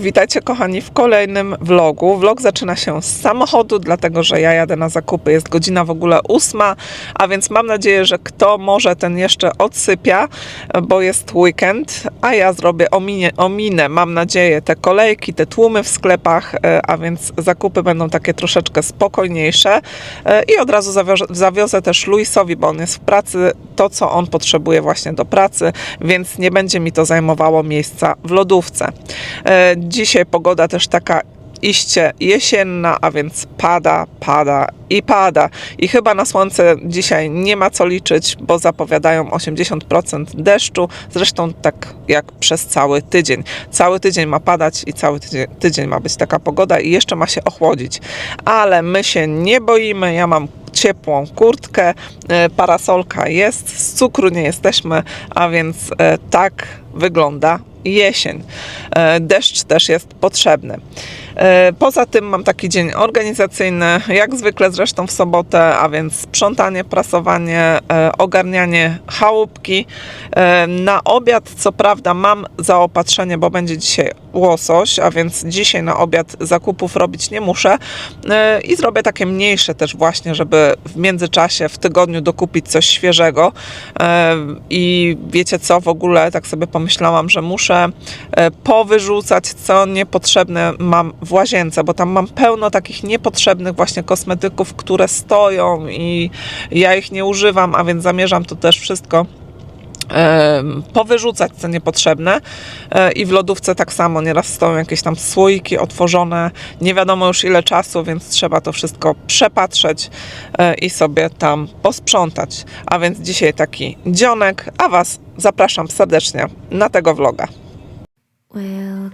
Witajcie kochani w kolejnym vlogu. Vlog zaczyna się z samochodu, dlatego że ja jadę na zakupy. Jest godzina w ogóle ósma, a więc mam nadzieję, że kto może ten jeszcze odsypia, bo jest weekend, a ja zrobię ominie, ominę, mam nadzieję, te kolejki, te tłumy w sklepach, e, a więc zakupy będą takie troszeczkę spokojniejsze E, i od razu zawiozę, zawiozę też Luisowi, bo on jest w pracy, to co on potrzebuje właśnie do pracy, więc nie będzie mi to zajmowało miejsca w lodówce. Dzisiaj pogoda też taka iście jesienna, a więc pada, pada i pada. I chyba na słońce dzisiaj nie ma co liczyć, bo zapowiadają 80% deszczu. Zresztą tak jak przez cały tydzień. Cały tydzień ma padać i cały tydzień, tydzień ma być taka pogoda i jeszcze ma się ochłodzić. Ale my się nie boimy. Ja mam ciepłą kurtkę, e, parasolka jest, z cukru nie jesteśmy, a więc e, tak wygląda jesień. E, Deszcz też jest potrzebny. E, Poza tym mam taki dzień organizacyjny, jak zwykle zresztą w sobotę, a więc sprzątanie, prasowanie, e, ogarnianie chałupki. E, Na obiad, co prawda, mam zaopatrzenie, bo będzie dzisiaj łosoś, a więc dzisiaj na obiad zakupów robić nie muszę E, i zrobię takie mniejsze też właśnie, żeby w międzyczasie w tygodniu dokupić coś świeżego. E, I wiecie co, w ogóle tak sobie pomyślałam, że muszę e, powyrzucać, co niepotrzebne mam w łazience, bo tam mam pełno takich niepotrzebnych właśnie kosmetyków, które stoją i ja ich nie używam, a więc zamierzam to też wszystko powyrzucać co niepotrzebne E, i w lodówce tak samo nieraz stoją jakieś tam słoiki otworzone, nie wiadomo już ile czasu, więc trzeba to wszystko przepatrzeć e, i sobie tam posprzątać. A więc dzisiaj taki dzionek, a Was zapraszam serdecznie na tego vloga. We'll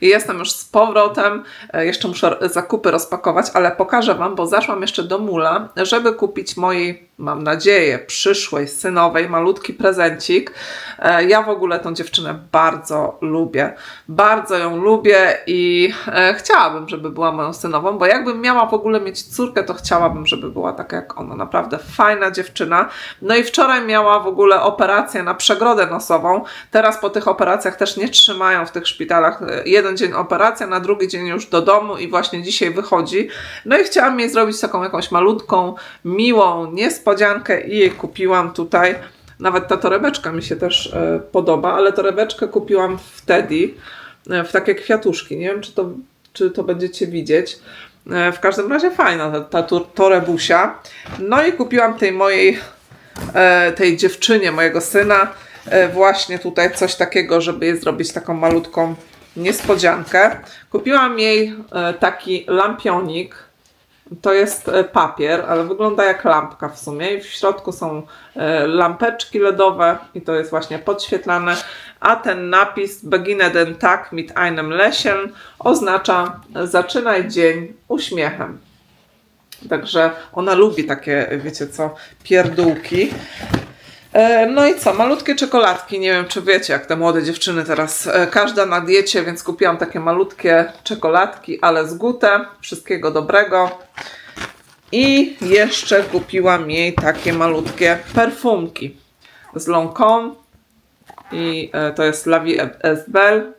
Jestem już powrotem, e, jeszcze muszę zakupy rozpakować, ale pokażę Wam, bo zaszłam jeszcze do Mula, żeby kupić mojej, mam nadzieję, przyszłej synowej malutki prezencik. E, Ja w ogóle tą dziewczynę bardzo lubię, bardzo ją lubię i e, chciałabym, żeby była moją synową, bo jakbym miała w ogóle mieć córkę, to chciałabym, żeby była taka jak ona, naprawdę fajna dziewczyna. No i wczoraj miała w ogóle operację na przegrodę nosową, teraz po tych operacjach też nie trzymają w tych szpitalach. Jeden dzień na drugi dzień już do domu i właśnie dzisiaj wychodzi. No i chciałam jej zrobić taką jakąś malutką, miłą niespodziankę i jej kupiłam tutaj. Nawet ta torebeczka mi się też e, podoba, ale torebeczkę kupiłam wtedy e, w takie kwiatuszki. Nie wiem, czy to, czy to będziecie widzieć. E, w każdym razie fajna ta, ta torebusia. No i kupiłam tej mojej, tej dziewczynie, mojego syna, właśnie tutaj coś takiego, żeby jej zrobić taką malutką niespodziankę. Kupiłam jej e, taki lampionik. To jest e, papier, ale wygląda jak lampka w sumie. I w środku są e, lampeczki LEDowe i to jest właśnie podświetlane. A ten napis Beginne den Tag mit einem Lächeln oznacza zaczynaj dzień uśmiechem. Także ona lubi takie, wiecie co, pierdółki. E, No i co, malutkie czekoladki. Nie wiem, czy wiecie, jak te młode dziewczyny teraz, e, każda na diecie, więc kupiłam takie malutkie czekoladki, ale z gutę. Wszystkiego dobrego. I jeszcze kupiłam jej takie malutkie perfumki z Lancome. I e, to jest La Vie est Belle.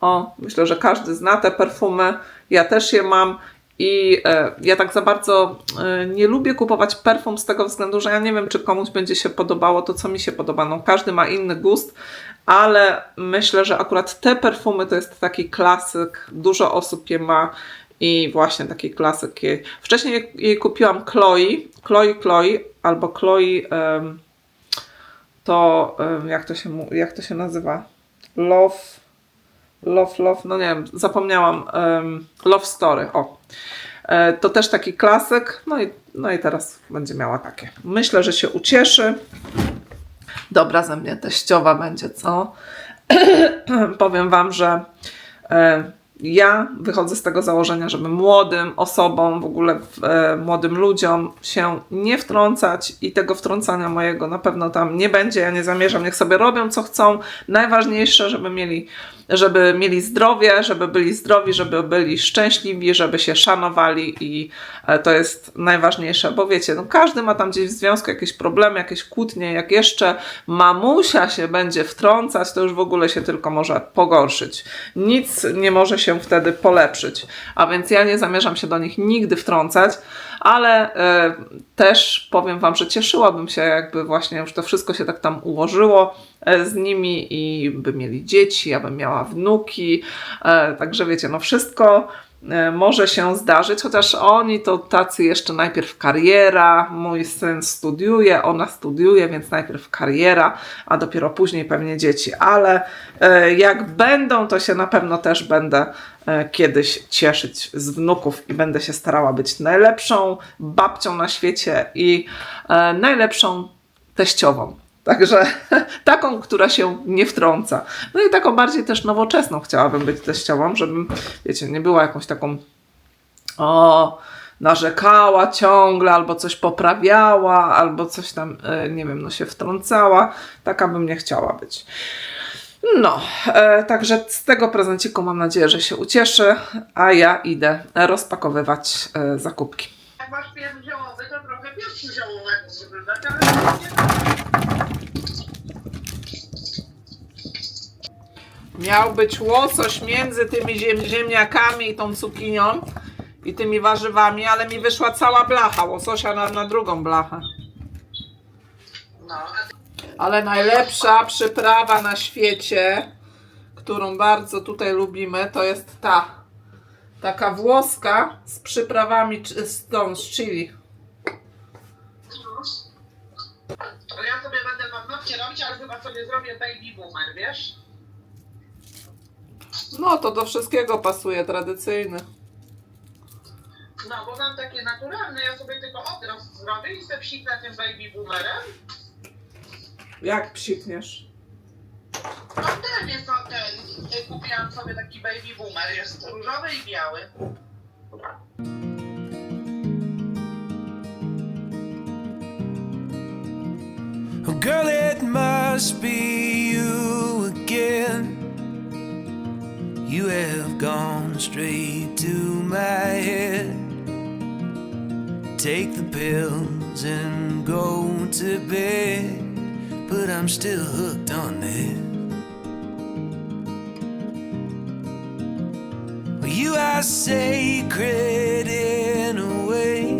O, myślę, że każdy zna te perfumy. Ja też je mam. I e, ja tak za bardzo e, nie lubię kupować perfum z tego względu, że ja nie wiem, czy komuś będzie się podobało to, co mi się podoba. No, każdy ma inny gust, ale myślę, że akurat te perfumy to jest taki klasyk. Dużo osób je ma I właśnie taki klasyk jej. Wcześniej jej- kupiłam Chloe, Chloe, Chloe albo Chloe, to jak to się, jak to się nazywa? Love, Love, Love, no nie wiem, zapomniałam. love Story, o. E, To też taki klasyk, no i, no i teraz będzie miała takie. Myślę, że się ucieszy. Dobra ze mnie teściowa będzie, co? Powiem Wam, że e, ja wychodzę z tego założenia, żeby młodym osobom, w ogóle e, młodym ludziom się nie wtrącać i tego wtrącania mojego na pewno tam nie będzie. Ja nie zamierzam, niech sobie robią co chcą. Najważniejsze, żeby mieli, żeby mieli zdrowie, żeby byli zdrowi, żeby byli szczęśliwi, żeby się szanowali i e, to jest najważniejsze, bo wiecie, no każdy ma tam gdzieś w związku jakieś problemy, jakieś kłótnie, jak jeszcze mamusia się będzie wtrącać, to już w ogóle się tylko może pogorszyć. Nic nie może się wtedy polepszyć. A więc ja nie zamierzam się do nich nigdy wtrącać, ale e, też powiem Wam, że cieszyłabym się, jakby właśnie już to wszystko się tak tam ułożyło e, z nimi i by mieli dzieci, ja bym miała wnuki. E, także wiecie, no wszystko może się zdarzyć, chociaż oni to tacy jeszcze najpierw kariera, mój syn studiuje, ona studiuje, więc najpierw kariera, a dopiero później pewnie dzieci, ale e, jak będą, to się na pewno też będę e, kiedyś cieszyć z wnuków i będę się starała być najlepszą babcią na świecie i e, najlepszą teściową. Także taką, która się nie wtrąca. No i taką bardziej też nowoczesną chciałabym być teściową, żebym, wiecie, nie była jakąś taką o, narzekała ciągle, albo coś poprawiała, albo coś tam, e, nie wiem, no się wtrącała. Taka bym nie chciała być. No, e, także z tego prezenciku mam nadzieję, że się ucieszy, a ja idę rozpakowywać e, zakupki. Jak masz pierś ziołowy, to trochę piersi ziołowego wybrać, ale Miał być łosoś między tymi ziem ziemniakami i tą cukinią i tymi warzywami, ale mi wyszła cała blacha łososia na, na drugą blachę. Ale najlepsza przyprawa na świecie, którą bardzo tutaj lubimy, to jest ta. Taka włoska z przyprawami z tą, z chili. ja sobie będę paznokcie robić, ale chyba sobie zrobię baby boomer, wiesz? No to do wszystkiego pasuje, tradycyjny. No, bo mam takie naturalne, ja sobie tylko odrost zrobię i sobie psiknę tym baby boomerem. Jak psikniesz? No ten jest to ten, kupiłam sobie taki baby boomer, jest różowy i biały. Girl, it must be gone straight to my head. Take the pills and go to bed. But I'm still hooked on. Well, you are sacred in a way.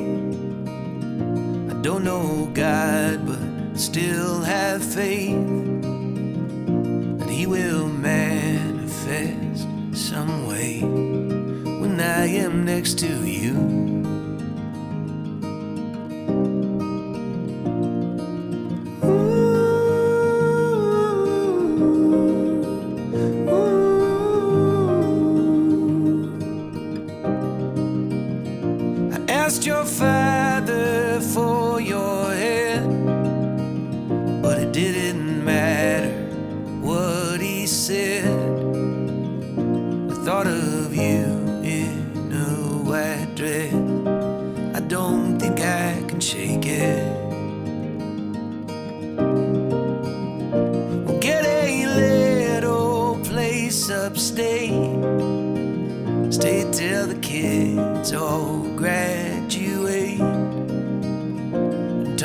I don't know God, but still have faith I am next to you.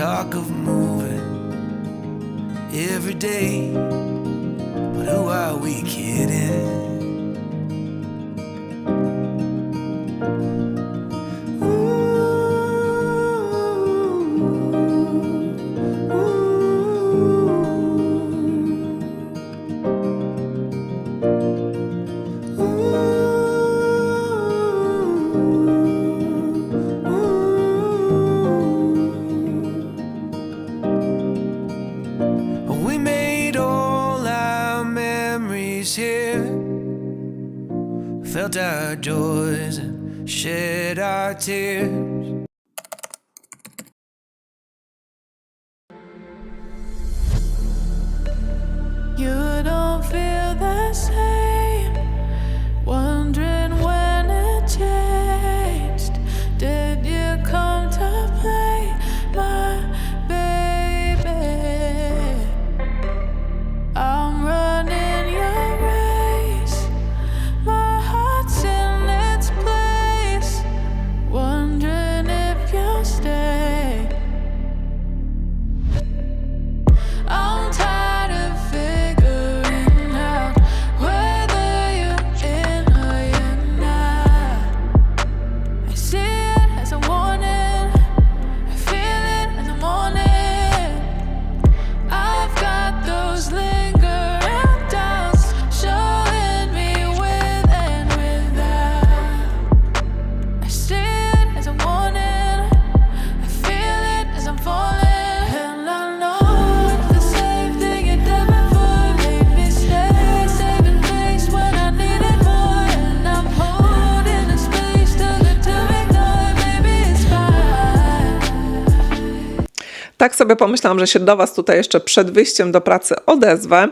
Talk of moving every day. But who are we kidding? You sobie pomyślałam, że się do Was tutaj jeszcze przed wyjściem do pracy odezwę.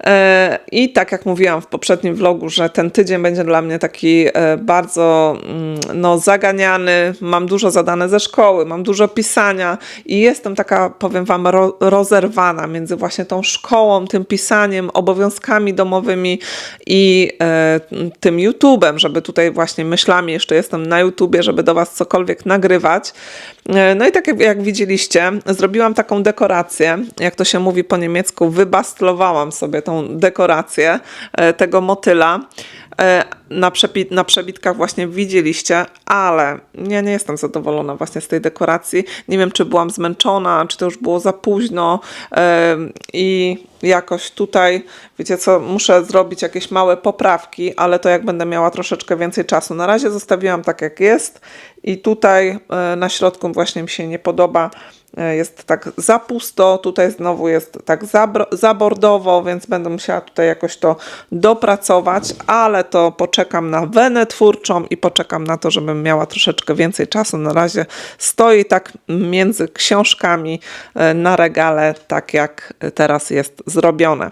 E, I tak jak mówiłam w poprzednim vlogu, że ten tydzień będzie dla mnie taki e, bardzo mm, no, zaganiany. Mam dużo zadane ze szkoły, mam dużo pisania i jestem taka, powiem Wam, ro, rozerwana między właśnie tą szkołą, tym pisaniem, obowiązkami domowymi i e, tym YouTube'em, żeby tutaj właśnie myślami jeszcze jestem na YouTubie, żeby do Was cokolwiek nagrywać. E, No i tak jak, jak widzieliście, zrobiłam taką dekorację, jak to się mówi po niemiecku, wybastlowałam sobie tą dekorację e, tego motyla. E, Na, przepi- na przebitkach właśnie widzieliście, ale ja nie jestem zadowolona właśnie z tej dekoracji. Nie wiem, czy byłam zmęczona, czy to już było za późno i jakoś tutaj, wiecie co, muszę zrobić jakieś małe poprawki, ale to jak będę miała troszeczkę więcej czasu. Na razie zostawiłam tak jak jest i tutaj e, na środku właśnie mi się nie podoba. E, Jest tak za pusto, tutaj znowu jest tak zabordowo, więc będę musiała tutaj jakoś to dopracować, ale to poczekam na wenę twórczą i poczekam na to, żebym miała troszeczkę więcej czasu. Na razie stoi tak między książkami e, na regale, tak jak teraz jest zrobione.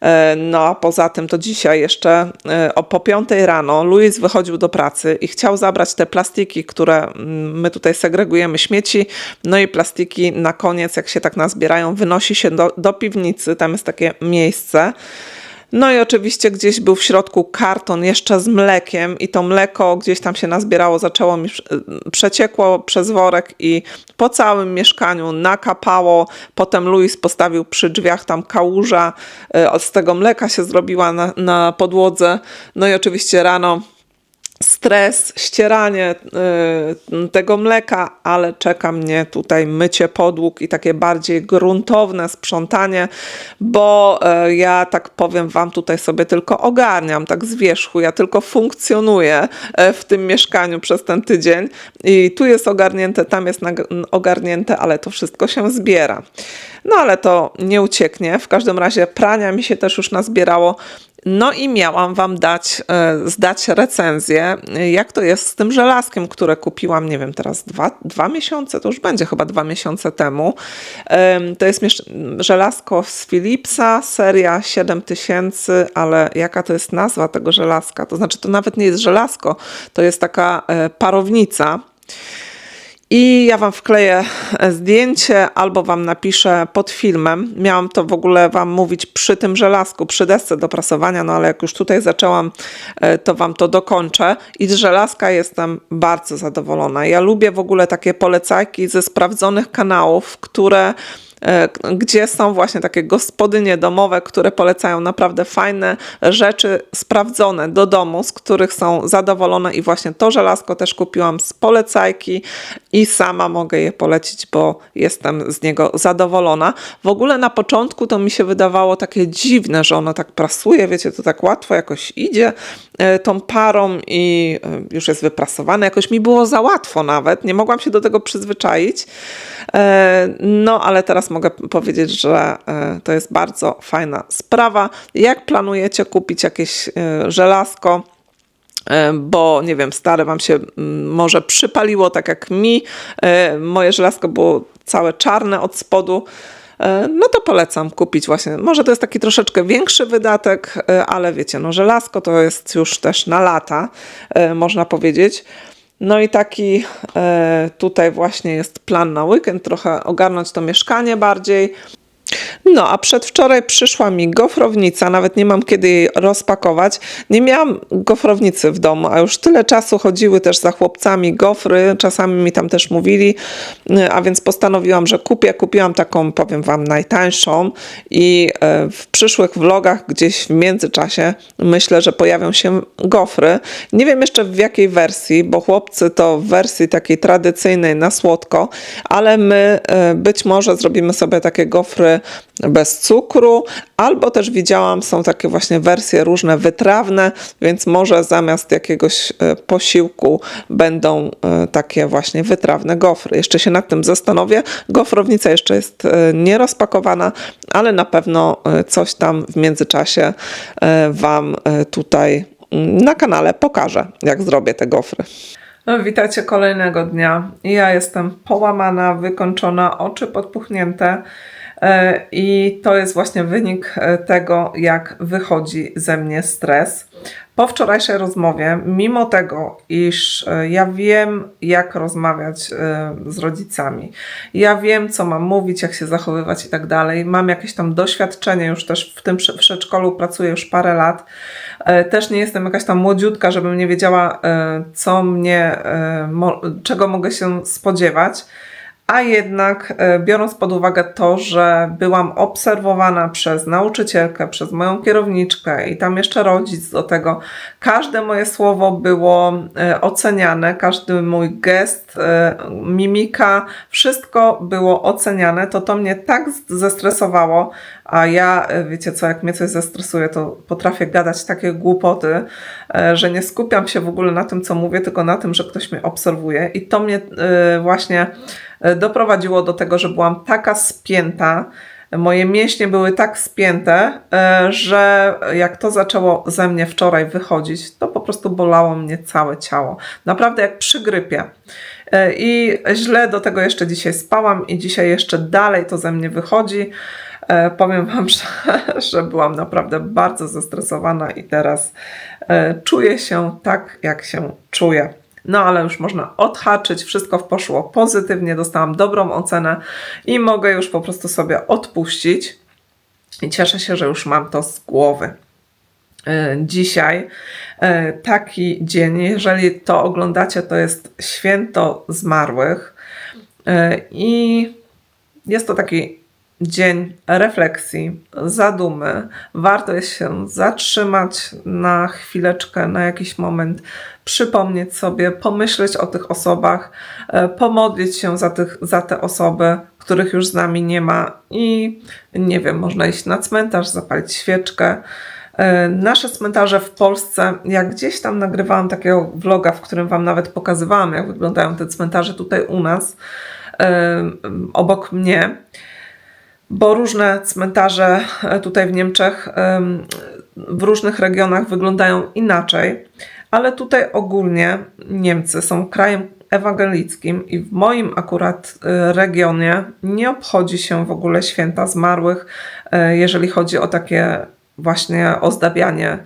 E, No a poza tym to dzisiaj jeszcze e, o po piątej rano Luis wychodził do pracy i chciał zabrać te plastiki, które mm, my tutaj segregujemy śmieci. No i plastiki na koniec, jak się tak nazbierają, wynosi się do, do piwnicy, tam jest takie miejsce. No i oczywiście gdzieś był w środku karton jeszcze z mlekiem i to mleko gdzieś tam się nazbierało, zaczęło mi, przeciekło przez worek i po całym mieszkaniu nakapało. Potem Luis postawił przy drzwiach tam kałuża, e, z tego mleka się zrobiła na, na podłodze. No i oczywiście rano stres, ścieranie y, tego mleka, ale czeka mnie tutaj mycie podłóg i takie bardziej gruntowne sprzątanie, bo y, ja tak powiem Wam tutaj sobie tylko ogarniam, tak z wierzchu, ja tylko funkcjonuję y, w tym mieszkaniu przez ten tydzień i tu jest ogarnięte, tam jest ogarnięte, ale to wszystko się zbiera. No ale to nie ucieknie, w każdym razie prania mi się też już nazbierało, no i miałam Wam dać, e, zdać recenzję, jak to jest z tym żelazkiem, które kupiłam, nie wiem, teraz dwa, dwa miesiące, to już będzie chyba dwa miesiące temu. Em, To jest żelazko z Philipsa, seria 7000, ale jaka to jest nazwa tego żelazka? To znaczy, to nawet nie jest żelazko, to jest taka e, parownica. I ja Wam wkleję e, zdjęcie albo Wam napiszę pod filmem. Miałam to w ogóle Wam mówić przy tym żelazku, przy desce do prasowania, no ale jak już tutaj zaczęłam, e, to Wam to dokończę. I z żelazka jestem bardzo zadowolona. Ja lubię w ogóle takie polecajki ze sprawdzonych kanałów, które gdzie są właśnie takie gospodynie domowe, które polecają naprawdę fajne rzeczy sprawdzone do domu, z których są zadowolone i właśnie to żelazko też kupiłam z polecajki i sama mogę je polecić, bo jestem z niego zadowolona. W ogóle na początku to mi się wydawało takie dziwne, że ono tak prasuje, wiecie, to tak łatwo jakoś idzie e, tą parą i e, już jest wyprasowane. Jakoś mi było za łatwo nawet, nie mogłam się do tego przyzwyczaić. E, No, ale teraz teraz mogę powiedzieć, że e, to jest bardzo fajna sprawa. Jak planujecie kupić jakieś e, żelazko, e, bo nie wiem, stare wam się mm, może przypaliło, tak jak mi. Moje żelazko było całe czarne od spodu. No to polecam kupić właśnie. Może to jest taki troszeczkę większy wydatek, ale wiecie, no żelazko to jest już też na lata, można powiedzieć. No i taki e, tutaj właśnie jest plan na weekend, trochę ogarnąć to mieszkanie bardziej. No, a przedwczoraj przyszła mi gofrownica, nawet nie mam kiedy jej rozpakować. Nie miałam gofrownicy w domu, a już tyle czasu chodziły też za chłopcami gofry, czasami mi tam też mówili, y, a więc postanowiłam, że kupię. Kupiłam taką, powiem Wam, najtańszą i e, w przyszłych vlogach gdzieś w międzyczasie myślę, że pojawią się gofry. Nie wiem jeszcze w jakiej wersji, bo chłopcy to w wersji takiej tradycyjnej na słodko, ale my e, być może zrobimy sobie takie gofry bez cukru, albo też widziałam, są takie właśnie wersje różne wytrawne, więc może zamiast jakiegoś e, posiłku będą e, takie właśnie wytrawne gofry. Jeszcze się nad tym zastanowię. Gofrownica jeszcze jest e, nierozpakowana, ale na pewno coś tam w międzyczasie Wam tutaj mm, na kanale pokażę, jak zrobię te gofry. No, Witajcie kolejnego dnia. Ja jestem połamana, wykończona, oczy podpuchnięte. E, I to jest właśnie wynik e, tego, jak wychodzi ze mnie stres. Po wczorajszej rozmowie, mimo tego, iż e, ja wiem, jak rozmawiać z rodzicami, ja wiem, co mam mówić, jak się zachowywać i tak dalej, mam jakieś tam doświadczenie, już też w tym prze- przedszkolu pracuję już parę lat, też nie jestem jakaś tam młodziutka, żebym nie wiedziała, co mnie, czego mogę się spodziewać. A jednak, e, biorąc pod uwagę to, że byłam obserwowana przez nauczycielkę, przez moją kierowniczkę i tam jeszcze rodzic do tego, każde moje słowo było e, oceniane, każdy mój gest, e, mimika, wszystko było oceniane, to to mnie tak zestresowało, a ja, wiecie co, jak mnie coś zestresuje, to potrafię gadać takie głupoty, że nie skupiam się w ogóle na tym, co mówię, tylko na tym, że ktoś mnie obserwuje i to mnie właśnie doprowadziło do tego, że byłam taka spięta, moje mięśnie były tak spięte, e, że jak to zaczęło ze mnie wczoraj wychodzić, to po prostu bolało mnie całe ciało. Naprawdę jak przy grypie. E, I źle do tego jeszcze dzisiaj spałam i dzisiaj jeszcze dalej to ze mnie wychodzi. E, Powiem Wam, że, że byłam naprawdę bardzo zestresowana i teraz e, czuję się tak, jak się czuję. No ale już można odhaczyć, wszystko poszło pozytywnie, dostałam dobrą ocenę i mogę już po prostu sobie odpuścić. I cieszę się, że już mam to z głowy. E, Dzisiaj e, taki dzień, jeżeli to oglądacie, to jest święto zmarłych E, i jest to taki dzień refleksji, zadumy. Warto jest się zatrzymać na chwileczkę, na jakiś moment, przypomnieć sobie, pomyśleć o tych osobach, e, pomodlić się za, tych, za te osoby, których już z nami nie ma i nie wiem, można iść na cmentarz, zapalić świeczkę. E, Nasze cmentarze w Polsce, jak gdzieś tam nagrywałam takiego vloga, w którym Wam nawet pokazywałam, jak wyglądają te cmentarze tutaj u nas, e, obok mnie, bo różne cmentarze e, tutaj w Niemczech em, w różnych regionach wyglądają inaczej, ale tutaj ogólnie Niemcy są krajem ewangelickim i w moim akurat e, regionie nie obchodzi się w ogóle święta zmarłych, e, jeżeli chodzi o takie właśnie ozdabianie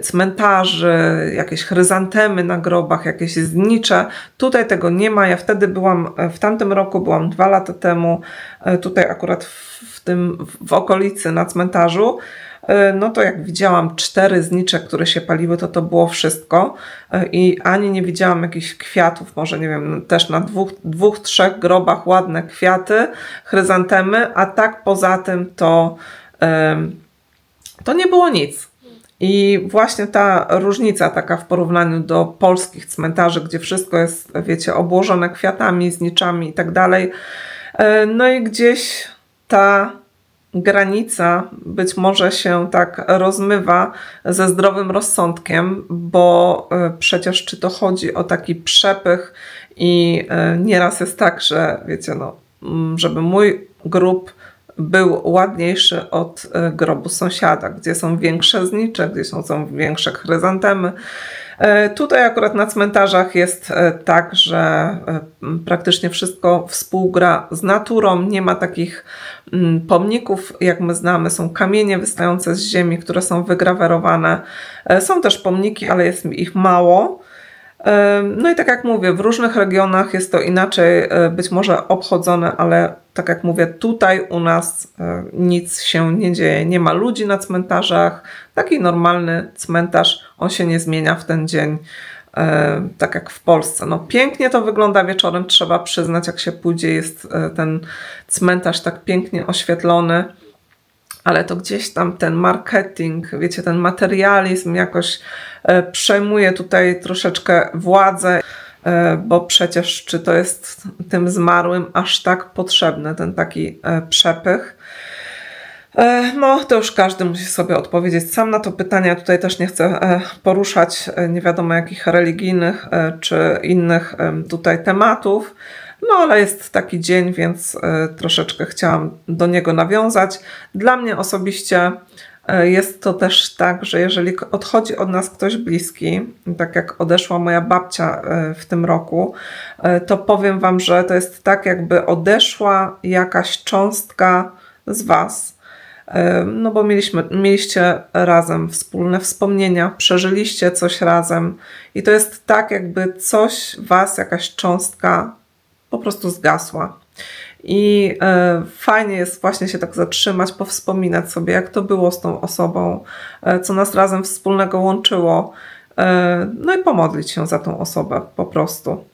cmentarzy, jakieś chryzantemy na grobach, jakieś znicze. Tutaj tego nie ma. Ja wtedy byłam, e, w tamtym roku byłam dwa lata temu, e, tutaj akurat w, tym, w okolicy na cmentarzu. E, No to jak widziałam cztery znicze, które się paliły, to to było wszystko. E, I ani nie widziałam jakichś kwiatów, może nie wiem, też na dwóch, dwóch trzech grobach ładne kwiaty, chryzantemy, a tak poza tym to, to nie było nic. I właśnie ta różnica taka w porównaniu do polskich cmentarzy, gdzie wszystko jest, wiecie, obłożone kwiatami, zniczami i tak dalej. E, No i gdzieś ta granica być może się tak rozmywa ze zdrowym rozsądkiem, bo e, przecież czy to chodzi o taki przepych i e, nieraz jest tak, że wiecie, no, żeby mój grób był ładniejszy od e, grobu sąsiada, gdzie są większe znicze, gdzie są, są większe chryzantemy. E, Tutaj akurat na cmentarzach jest e, tak, że praktycznie wszystko współgra z naturą. Nie ma takich pomników, jak my znamy. Są kamienie wystające z ziemi, które są wygrawerowane. Są też pomniki, ale jest ich mało. No i tak jak mówię, w różnych regionach jest to inaczej e, być może obchodzone, ale tak jak mówię, tutaj u nas e, nic się nie dzieje. Nie ma ludzi na cmentarzach. Taki normalny cmentarz, on się nie zmienia w ten dzień, e, tak jak w Polsce. No pięknie to wygląda wieczorem, trzeba przyznać, jak się pójdzie, jest ten cmentarz tak pięknie oświetlony ale to gdzieś tam ten marketing, wiecie, ten materializm jakoś e, przejmuje tutaj troszeczkę władzę, e, bo przecież czy to jest tym zmarłym aż tak potrzebny, ten taki e, przepych. No, to już każdy musi sobie odpowiedzieć sam na to pytanie. Tutaj też nie chcę poruszać nie wiadomo jakich religijnych czy innych tutaj tematów. No, ale jest taki dzień, więc e, troszeczkę chciałam do niego nawiązać. Dla mnie osobiście e, jest to też tak, że jeżeli odchodzi od nas ktoś bliski, tak jak odeszła moja babcia e, w tym roku, to powiem Wam, że to jest tak, jakby odeszła jakaś cząstka z Was. No bo mieliśmy, mieliście razem wspólne wspomnienia, przeżyliście coś razem i to jest tak, jakby coś was, jakaś cząstka po prostu zgasła. I e, fajnie jest właśnie się tak zatrzymać, powspominać sobie, jak to było z tą osobą, e, co nas razem wspólnego łączyło. E, no i pomodlić się za tą osobę po prostu.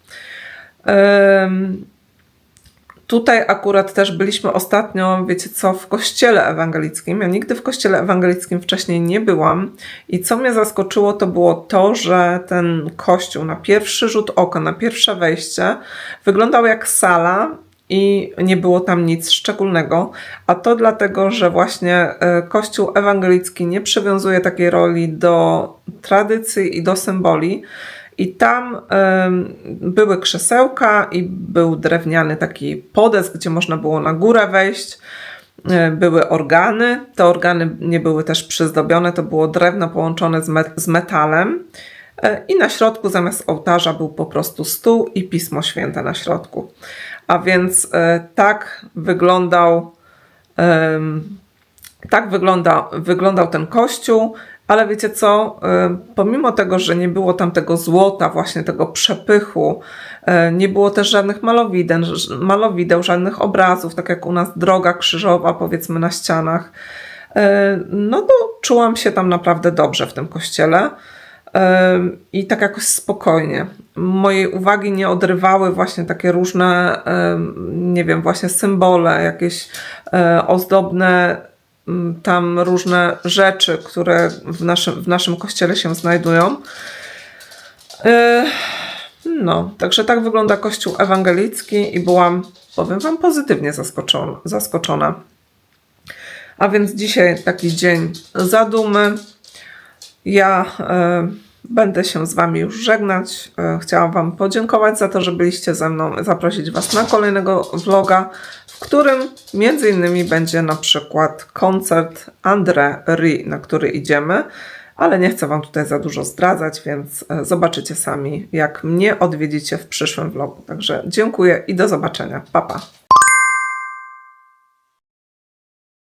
Tutaj akurat też byliśmy ostatnio, wiecie co, w kościele ewangelickim. Ja nigdy w kościele ewangelickim wcześniej nie byłam i co mnie zaskoczyło, to było to, że ten kościół na pierwszy rzut oka, na pierwsze wejście wyglądał jak sala i nie było tam nic szczególnego, a to dlatego, że właśnie e, Kościół ewangelicki nie przywiązuje takiej roli do tradycji i do symboli. I tam były krzesełka i był drewniany taki podesk, gdzie można było na górę wejść. E, Były organy. Te organy nie były też przyzdobione, to było drewno połączone z, met- z metalem. E, I na środku zamiast ołtarza był po prostu stół i pismo święte na środku. A więc e, tak wyglądał tak wygląda, wyglądał ten kościół, ale wiecie co, y, pomimo tego, że nie było tam tego złota, właśnie tego przepychu, y, nie było też żadnych malowideł, malowideł żadnych obrazów, tak jak u nas droga krzyżowa, powiedzmy na ścianach, y, no to czułam się tam naprawdę dobrze w tym kościele. I tak jakoś spokojnie. Mojej uwagi nie odrywały właśnie takie różne, nie wiem, właśnie symbole, jakieś ozdobne tam różne rzeczy, które w naszym, w naszym kościele się znajdują. E, No, także tak wygląda kościół ewangelicki i byłam, powiem Wam, pozytywnie zaskoczona. A więc dzisiaj taki dzień zadumy. Ja e, będę się z Wami już żegnać. E, chciałam Wam podziękować za to, że byliście ze mną, zaprosić Was na kolejnego vloga, w którym między innymi będzie na przykład koncert André Ri, na który idziemy, ale nie chcę Wam tutaj za dużo zdradzać, więc e, zobaczycie sami, jak mnie odwiedzicie w przyszłym vlogu. Także dziękuję i do zobaczenia. Pa, pa.